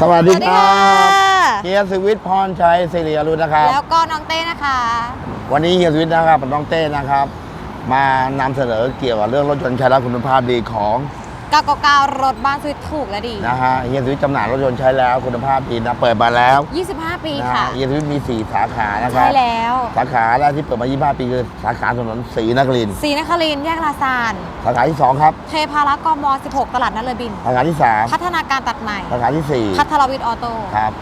สวัสดีครับสวัสดีค่ะเฮียสวิทย์พรชัยสิริอรุณนะครับ แล้วก็น้องเต้นะคะ วันนี้เฮียสวิทย์นะครับกับน้องเต้นะครับ มานำเสนอเกี่ยวกับเรื่องรถยนต์ใช้แล้วคุณภาพดีของ 999 รถบ้านสวิตถูกและดี นะฮะเฮียสวิทย์จำหน่ายรถยนต์ใช้แล้วคุณภาพดีนะเปิดมาแล้ว25 ปีนะค่ะ ฮะเฮียสวิทย์มี 4 สาขานะคใช่รับแล้ว สาขาแรกที่เปิดมา 25 ปีคือสาขาถนนศรีนครินทร์สีนครินทร์แยกลาซาน สาขาที่ 2 ครับ เทพารักษ์กม 16 ตลาดนัดเรือบิน สาขาที่ พัฒนาการตัดใหม่ 3 สาขาที่พัทรวิทย์ออโต้ 4 ครับ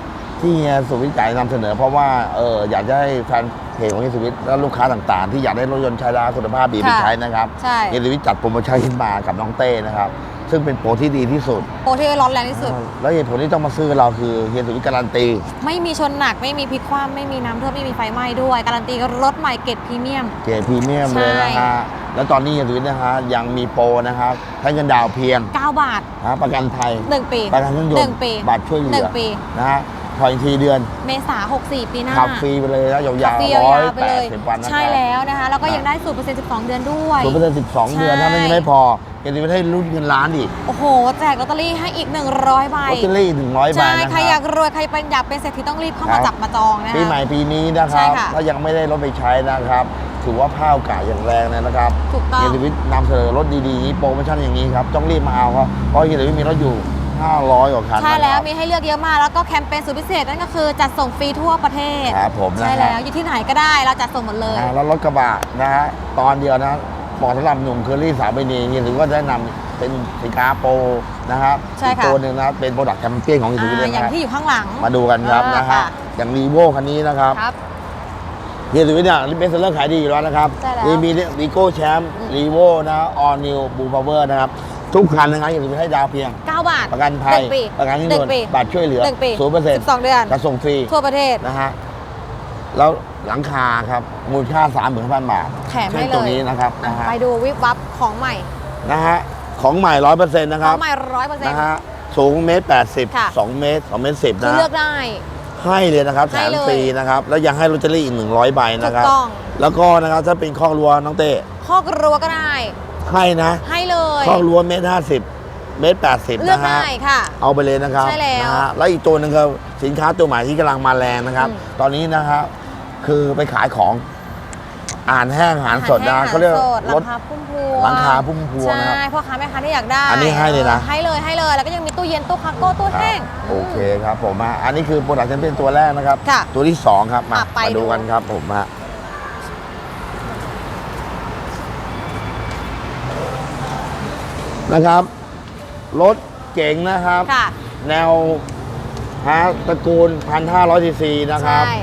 ที่เฮียสุวิทย์จ่ายนำเสนอ เพราะว่าเอออยากจะให้แฟนเพจของเฮียสุวิทย์และลูกค้าต่างๆ ที่อยากได้รถยนต์ใช้แล้วคุณภาพดีไปใช้นะครับ ใช่ เฮียสุวิทย์จัดโปรโมชั่นขึ้นมากับน้องเต้นะครับ ซึ่งเป็นโปรที่ดีที่สุด โปรที่ร้อนแรงที่สุด แล้วเหตุผลที่ต้องมาซื้อกับเราคือเฮียสุวิทย์การันตี ไม่มีชนหนักไม่มีพลิกคว่ำไม่มีน้ำท่วมไม่มีไฟไหม้ด้วย การันตีรถใหม่เกรดพรีเมียม เกรดพรีเมียมเลยนะฮะแล้วตอนนี้เฮียสุวิทย์นะฮะยังมีโปรนะครับให้เงินดาวน์เพียง 9 บาทนะประกันภัย1 ปีประกันเครื่องยนหนึ่งต์ปีบัตรช่วยเหลืหนึ่องปีนะฮะผ่อนอีกทีเดือน เมษา64 ปีหน้าขับฟรีไปเลยนะยาวขับฟรีๆยาร้อยวๆไปแปเลดยสิบวันนะครับใช่แล้วนะคะแล้วก็ยังได้สูตรเปอร์เซ็นต์12 เดือนด้วยศูนย์เปอร์เซ็นต์สิบสองเดือนใช่ถ้าไม่ไม่พอเฮี ยสุวิทย์ให้รุ่นเงินล้านอีกโอ้โห แจกลอตเตอรี่ให้อีก 100ใบลอตเตอรี่หนึ่งร้อยใบใช่นะใครคอยารักบรวยใครเป็นอยากเป็นเศรษฐีต้องรีบเข้าครัมาบจับมาจองนะคะ ปีใหม่ปีนี้นะคใช่รับค่ะถ้ายังไม่ได้รถไปใช้นะครับ ถือว่าผ้าโอกาสอย่างแรงเลยนะครับถูกต้อง เฮียสุวิทย์นำเสนอรถดีๆอย่างนี้โปรโมชั่นอย่างนี้ครับต้องรีบมาเอาครับเพราะเฮียสุวิทย์มีรถอยู่ 500กว่าคันใช่แล้วนะครับ มีให้เลือกเยอะมากแล้วก็แคมเปญสุดพิเศษนั่นก็คือจัดส่งฟรีทั่วประเทศครับผมนะใช่ครัแล้บวอยู่ที่ไหนก็ได้เราจัดส่งหมดเลย นะแล้วรถกระบะนะฮะตอนเดียวนะ เหมาะสำหรับหนุ่มเคอรี่สาวใบนีเฮียสุวิทย์ก็จะแนะนำเป็นสินค้าโปรนะครับใช่อีกค่ะ ตัวหนึ่งนะครับเป็นโปรดักต์แชมเปี้ยนของเฮียสุวิทย์อ่าเลยอย่างนะที่อยู่ข้างหลัง มาดูกันครับอ่านนะฮะค่ะ อย่างรีโวคันนี้นะครับ ครับ เฮียสุวิทย์เนี่ยเบสเซอร์ขายดีอยู่แล้วนะครับใช่แล้วมีมีวีโก้แชมป์รีโวนะออนิวบูพาวเวอร์นะครับ ทุกคันนะครับเฮียสุวิทย์ให้ดาวเพียง 9 บาทประกันภัหยนึ่งปีประกันเครื่องหยนึ่นงปีต์บัตรช่วยเหลือหนึ่งปีศูนย์เปอร์เซ็นต์12เดือน จะส่งฟรีทั่วประเทศ นะฮะ แล้วหลังคาครับมูลค่า3 5 0 0 0บาทแถมให้ช่นเลยตัวนี้นะครับนะฮะไปดูวิบวับของใหม่ นะฮะของใหม่ร้อยเปอร์เซ็นต์นะคขอรังบใหม่ร้อยเปอร์เซ็นนะต์ ฮะสูงเมตรแปดสิบค่ะ สองเมตรสองเมตรสิบคือนะเลือกได้ ให้เลยนะครับแถให้มเลยฟรีนะครับ แล้วยังให้ลอตเตอรี่อีกหนึ่งร้อยใบถูนะกครับต้อง แล้วก็นะครับถ้าเป็นข้อกรั้วน้องเต้ข้อกรัวก็ได้ ให้นะให้เลยข้อกรั้วเมตรห้าสิบเมตรแปดสิบเลือกนะฮะ ได้ค่ะ เอาไปเลยนะครับใช่แล้วนะฮะแล้วอีกตัวหนึ่งคือสินค้าตัวใหม่ที่กำลังมาแรงนะครับ อืมตอนนี้นะครับ คือไปขายของอ่านแห้งอาหารสดนะอหเขาเรียกสดรถราคาพุ่มพวงหลังคาพุ่มพวงนะครับใช่พ่อค้าแม่ค้าที่อยากได้ อันนี้ให้เลยนะ ให้เลยให้เลยแล้วก็ยังมีตู้เย็นตู้คาโก้ตู้แห้ง โอเคครับผมฮะอันนี้คือโปรดักชั่นเป็นตัวแรกนะครับค่ะตัวที่สองครับ มาอะไปมาดูดูกันครับผมฮะนะครับ รถเก๋งนะครับค่ะแนวฮะตระกูล 1,500ซีซีนะครับใช่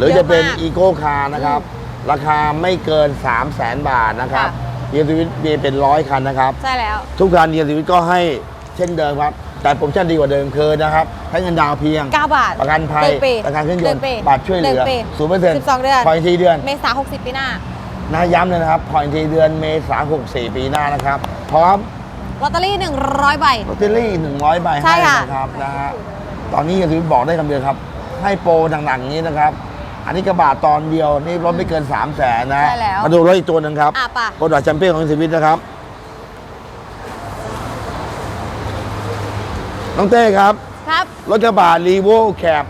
หรือจะเป็นเยอะมากอีโคคาร์นะครับ ราคาไม่เกิน 3 0 0แสนบาทนะครับค่ะเยียร์ชีวิตมีเป็นร้อยคันนะครับ ใช่แล้ว ทุกคันเยียร์ชีวิตก็ให้เช่นเดิมครับ แต่โปรโมชั่นดีกว่าเดิมคือนะครับ ให้เงินดาวน์เพียง 9 บาท ประกันภัยหงปีประกันเครื่องยนต์หปีบัตรช่วยเหลือนึ่งปีศูนย์เปอร์เซ็นต์12เดือนผ่อนอีกทีเดือน เมษา60ปีหน้านะย้ำเลยนะครับผ่อนอีกทีเดือนเมษายน64ปีหน้านะครับ พร้อมลอตเตอรี่ 100 ใบลอตเตอรี่ 100 ใบใช่ให้ค่ะนะครับนะฮะตอนนี้เยียร์ชีวิตบอกได้คำเดียวครับ ให้โปรหนักๆอย่างนี้นะครับ อันนี้กระบะตอนเดียวนี่รถไม่เกิน 3 0 0แสนนะใช่แล้ว มาดูรถอีกตัวหนึ่งครับอะป่ะโปรดักต์แชมเปี้ยนของชีวิตนะครับ น้องเต้ครับ ครับ รถกระบะรีโวแคป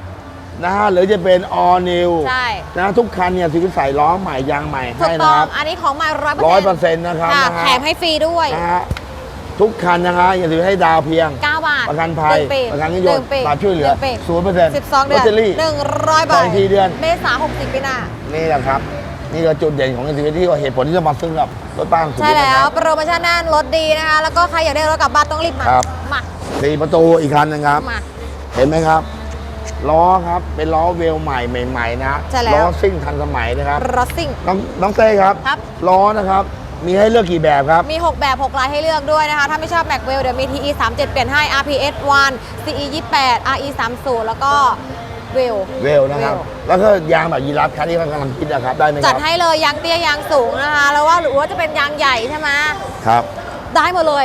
นะฮะหรือจะเป็น all new ใช่ นะทุกคันเนี่ยชีวิตใส่ล้อใหม่ยางใหม่ถูให้กนะต้อคง รับอันนี้ของใหม่ร้อยร้อยเปเปออร์ร์เซ็นต์เซ็นต์นะครับค่ะนะฮะแถมให้ฟรีด้วย นะฮะ ทุกคันนะฮะอย่าลืมให้ดาวเพียง 9 บาท ประกันภัย หงปีประกันเครื่องยนต์หงปีบัตรช่วยเหลือนึ่งปีศูนย์เปอร์เซ็นต์12 เดือนลอตเตอรี่ 100ใบผ่อนอีกทีเดือน เมษา60 ปีหน้า นี่แหละครับ นี่คือจุดเด่นของชีวิตที่ว่าเหตุผลที่จะมาซื้อกับรถบ้านของชีใช่วิตนะแล้คว รับ โปรโมชั่นนั่นลดดีนะคะ แล้วก็ใครอยากได้รถกลับบ้านต้องรีบมา ครับ มาสี่ประตูอีกคันหนึงครับ มา เห็นไหมครับ ล้อครับเป็นล้อเวลใหม่ใหม่ ๆ นะใช่แล้ว ล้อซิ่งทันสมัยนะครับ รถซิ่ง น้องน้องเต้ครับ ครับล้อนะครับ มีให้เลือกกี่แบบครับ มี 6 แบบ 6 ลายให้เลือกด้วยนะคะ ถ้าไม่ชอบแม็กเวลเดี๋ยวมี TE 37เปลี่ยนให้ RPS 1 CE 28 RE 30แล้วก็เวล เวลนะครับ แล้วก็ยางแบบยีราฟคันนี้ก็กำลังคิดนะครับ ได้ไหมคจัรัดบให้เลยยางเตี้ยยางสูงนะคะ แล้วว่าหรือว่าจะเป็นยางใหญ่ใช่ไหมครับ ได้หมดเลย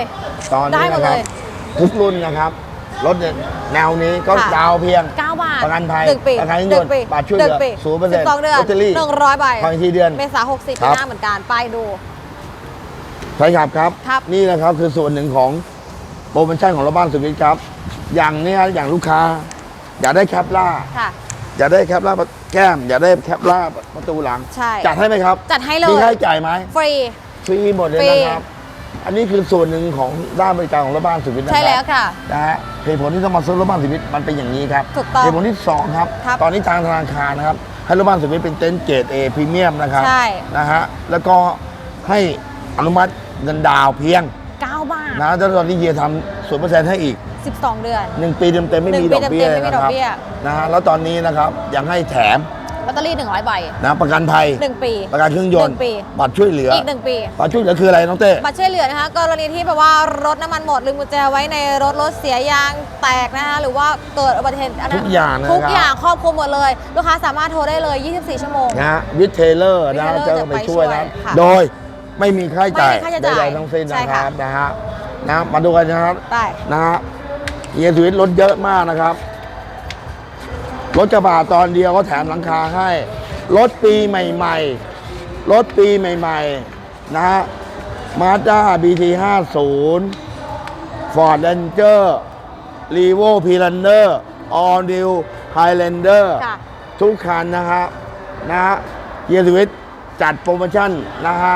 ตอนได้นี้หมดนะครับเลยทุกรุ่นนะครับ รถแนวนี้ก็ค่ะ ดาวเพียง 9 บาทประกันภัยหนึ่งปีประกันเครื่องหยนึ่นงต์ปีบัตรช่วยเหลือนึ่งปี0%เปอร์เซ็นต์12เดือนลอตเตอรี่100ใบผ่อนอีกทีเดือน เมษา60ครัปีบหน้าเหมือนกันไปดู ใช่ครับครับ ครับ นี่นะครับคือส่วนหนึ่งของโปรโมชั่นของรถบ้านสุวิทย์ครับ อย่างเนี้ยอย่างลูกค้า อยากได้แคปล่า ค่ะ อยากได้แคปล่าแก้ม อยากได้แคปล่าประตูหลัง ใช่จัดให้ไหมครับจัดให้เลย มีค่าใช้จ่ายไหมฟรี ฟรีหมดเลยฟรีนะครับ อันนี้คือส่วนหนึ่งของด้านบริการของรถบ้านสุวิทย์นะคใช่รับแล้วค่ะ นะฮะเหตุผลที่ต้องมาซื้อรถบ้านสุวิทย์มันเป็นอย่างนี้ครับถูกต้องเหตุผลที่สองครับ ครับตอนนี้ทางธนาคารนะครับ ให้รถบ้านสุวิทย์เป็นเต็นท์เกรดเอพรีเมียมนะครับใช่ นะฮะแล้วก็ให้อนุมัติ เงินดาวน์เพียง 9 บาท นะแล้วตอนนี้เฮียทำศูนย์เปอร์เซ็นต์ให้อีก 12 เดือน หนึ่งปีเต็มๆไม่มีหนึ่งดปีอกเบี้ยเต็มๆไม่มีนะดอกครับเบี้ย นะฮะแล้วตอนนี้นะครับยังให้แถมลอตเตอรี่ 100 ใบ นะประกันภัย 1 ปี ประกันเครื่องยนต์หนึ่งปี บัตรช่วยเหลืออีก 1 ปี บัตรช่วยเหลือคืออะไรน้องเต้ บัตรช่วยเหลือนะคะกรณีที่แบบว่ารถน้ำมันหมดลืมกุญแจไว้ในรถรถเสียยางแตกนะคะหรือว่าเกิดอุบัติเหตุอันนั้นทุกอย่างนะครับ ทุกอย่างครอบคลุมหมดเลย ลูกค้าสามารถโทรได้เลย 24 ชั่วโมง นะฮะวิทเทเลอร์นะ Retailer จะจะไปไปช่วยช่วยนะค่ะ โดย ไม่มีค่าใช้จ่ายไม่มีค่าใช้จ่ายใดๆทั้งสิ้นใช่นะคค่ะ รับนะฮะนะมาดูกันนะครับ ได้ นะฮะเฮียสวิตรถเยอะมากนะครับ รถกระบะตอนเดียวก็แถมหลังคาให้ รถปีใหม่ๆ รถปีใหม่ๆ นะฮะมาด้า BT 50 Ford Ranger r e v o p l a n n e r All New Highlander ค่ะ ทุกคันนะฮะนะฮะเฮียสวิตจัดโปรโมชั่นนะฮะ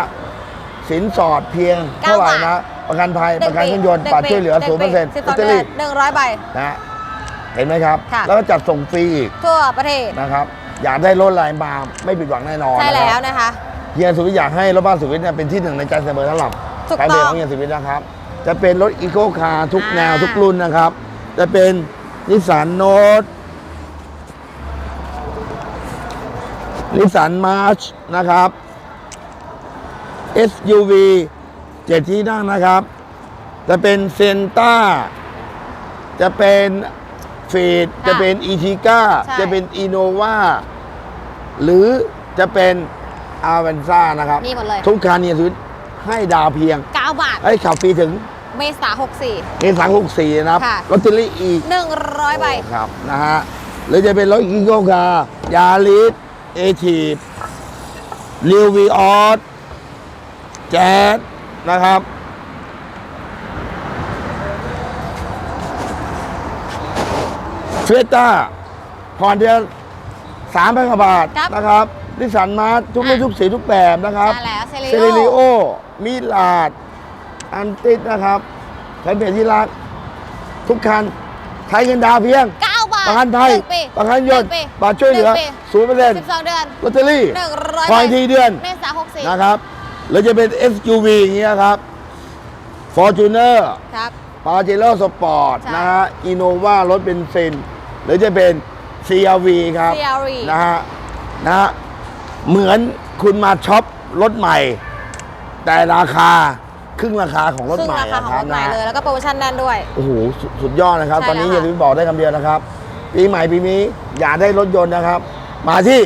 สินสอดเพียงเท่าไหร่นะประกันภัยประกันเครื่องยนต์บัตรช่วยเหลือ0%เปอร์เซ็นต์12เดือน100ใบนะฮะเห็นไหมครับค่ะแล้วก็จัดส่งฟรีอีกทั่วประเทศนะครับ อยากได้รถลายมาไม่ผิดหวังแน่นอนใช่นะแล้ควรับนะคะเฮียสุวิทย์อยากให้รถบ้านสุวิทย์เนี่ยเป็นที่หนึ่งในใจเสมอสำหรับถูกแฟนต้เพจองของเฮียสุวิทย์นะครับ จะเป็นรถอีโคคาร์ทุกอ่าแนวทุกรุ่นนะครับ จะเป็นนิสสันโนตนิสสันมาร์ชนะครับ SUV เจ็ดที่นั่งนะครับ จะเป็นเซนต้าจะเป็นฟีดค่ะจะเป็นอีทิก้าใช่ จะเป็นอีโนวาหรือจะเป็นอาเวนซ่านะครับ มีหมดเลย ทุกคันเนี่ยสุดให้ดาวเพียง 9 บาท ให้ขับฟรีถึงเมษา 64เอสามหกสี่นะครับค่ะ ลอตเตอรี่อีก 100ใบ ครับนะฮะหรือจะเป็นรถกิโกคาร์ยาริสเอทีฟลิววีออส แจ๊สนะครับ เฟต้าผ่อนเดือนสามพันกว่าบาทครับนะครับนิสสันมาร์ทุกรุ่นอะ ทุกสีทุกแบบนะครับใช่แล้วเซ Celerio เรลิโอมิลาด อันติดนะครับใช้เปลี่ยนที่รัก ทุกคันใช้เงินดาวน์เพียง 9 บาทประกันภัยหงปีประกันยนต์หงปีบัตรช่วยเหลือนึ่งปีศูนย์เปอร์เซ็นต์12เดือนลอตเตอรี่100ผ่อนใบทีเดือนเมษา64นะครับ หรือจะเป็น SUV อย่างเงี้ยครับ Fortuner ครับ p a j e r o Sport ใช่ นะฮะ Innova รถเบนซิน หรือจะเป็น CRV ครับ CRV นะฮะนะฮะเหมือนคุณมาช็อปรถใหม่ แต่ราคาครึ่งราคาของรถซึ่งใหม่ราคาของรถใหม่นะเลย แล้วก็โปรโมชั่นแน่นด้วย โอ้โหสุดสุดยอดนะครับ ใช่ตอนนี้แล้วอค่ะ ย่าลืมบอกได้คำเดียวนะครับ ปีใหม่ปีนี้อยากได้รถยนต์นะครับ มาที่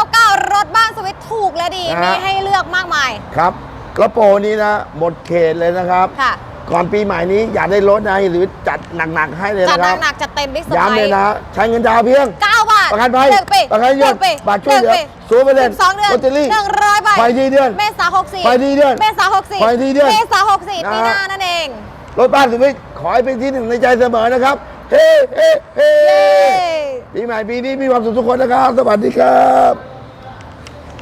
999 รถบ้านสวิต ถูกและดีนะฮะ มีให้เลือกมากมาย ครับกระโปรนี้นะ หมดเขตเลยนะครับ ค่ะ ก่อนปีใหม่นี้อยากได้รถนะหรือจัดหนักๆให้เลยจัดนะครับหนักๆจัดเต็มบิ๊กสย้ำเลยนะใช้เงินดาวน์เพียง9บาทประกันภัยหนึ่งปีประกันยนต์หงปีบัตรช่วยเหลือนึ่งปีศูนย์เปอร์เซ็นต์สิบสองเดือนลอตเตอรี่หนึ่งร้อยใบไฟที่เดือนเมษา64ไฟที่เดือนเมษา64ไฟที่เดือนเมษา64นะฮะปีหน้านั่นเอง รถบ้านสุวิทย์ขอให้เป็นที่หนึ่งในใจเสมอนะครับ เฮ้เฮ้เฮ้เย้ปีใหม่ปีนี้มีความสุขทุกคนนะครับ สวัสดีครับ